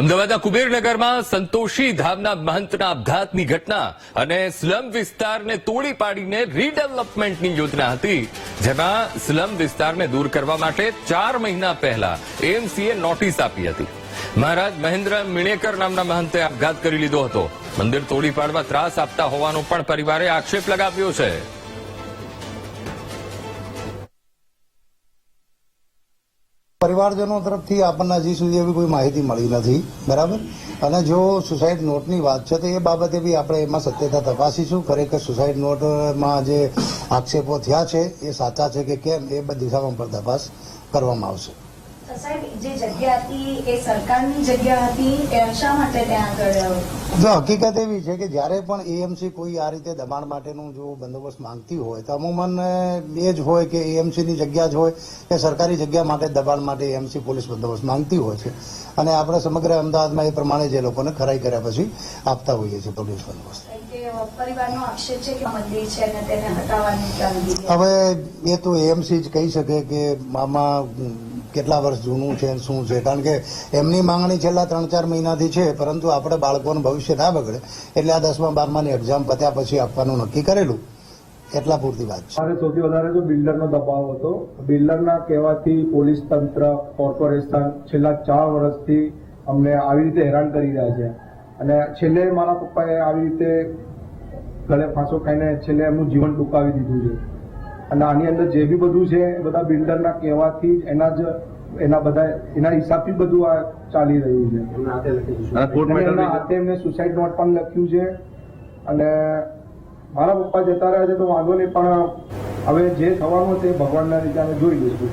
અમદાવાદના કુબેરનગરમાં સંતોષી ધામના મહંતના આપઘાતની ઘટના અને સ્લમ વિસ્તારને તોડી પાડીને રીડેવલપમેન્ટની યોજના હતી, જેમાં સ્લમ વિસ્તારને દૂર કરવા માટે ચાર મહિના પહેલા એએમસીએ નોટિસ આપી હતી. મહારાજ મહેન્દ્ર મિણેકર નામના મહંતે આપઘાત કરી લીધો હતો. મંદિર તોડી પાડવા ત્રાસ આપતા હોવાનો પણ પરિવારે આક્ષેપ લગાવ્યો છે. પરિવારજનો તરફથી આપણને હજી સુધી એવી કોઈ માહિતી મળી નથી, બરાબર? અને જો સુસાઇડ નોટની વાત છે, તો એ બાબતે બી આપણે એમાં સત્યતા તપાસીશું. ખરેખર સુસાઇડ નોટમાં જે આક્ષેપો થયા છે, એ સાચા છે કે કેમ, એ બધી દિશામાં પણ તપાસ કરવામાં આવશે. જે હકીકત એવી છે કે જ્યારે પણ એએમસી કોઈ આ રીતે દબાણ માટેનું જો બંદોબસ્ત માંગતી હોય તો અમુમન એ જ હોય કે એએમસી ની જગ્યા જ હોય કે સરકારી જગ્યા માટે દબાણ માટે એએમસી પોલીસ બંદોબસ્ત માંગતી હોય છે. અને આપણે સમગ્ર અમદાવાદમાં એ પ્રમાણે જે લોકોને ખરાઈ કર્યા પછી આપતા હોઈએ છીએ પોલીસ બંદોબસ્ત. પરિવારનો આક્ષેપ છે કે મંદિર છે અને તેને હટાવવાની હવે એ તો એએમસી જ કહી શકે કે આમાં કેટલા વર્ષ જૂનું છે શું છે? કારણ કે એમની માંગણી છેલ્લા ત્રણ ચાર મહિનાથી છે, પરંતુ આપણે બાળકોનું ભવિષ્ય ના બગડે, એટલે આ દસમા બારમાની એક્ઝામ પત્યા પછી આપવાનું નક્કી કરેલું. એટલા પૂરતી વાત છે. સૌથી વધારે તો બિલ્ડરનો દબાવ હતો. બિલ્ડરના કહેવાથી પોલીસ તંત્ર, કોર્પોરેશન છેલ્લા ચાર વર્ષથી અમને આવી રીતે હેરાન કરી રહ્યા છે. અને છેલ્લે મારા પપ્પાએ આવી રીતે ગળે ફાંસો ખાઈને છેલ્લે એમનું જીવન ટૂંકાવી દીધું છે. અને આની અંદર જે બી બધું છે એ બધા બિલ્ડરના કહેવાથી એના જ એના બધા એના હિસાબથી બધું આ ચાલી રહ્યું છે. હાથે એમને સુસાઇડ નોટ પણ લખ્યું છે. અને મારા પપ્પા જતા રહ્યા છે તો વાંધો નહીં પણ હવે જે થવાનું તે ભગવાનના રીતે અમે જોઈ લઈશું.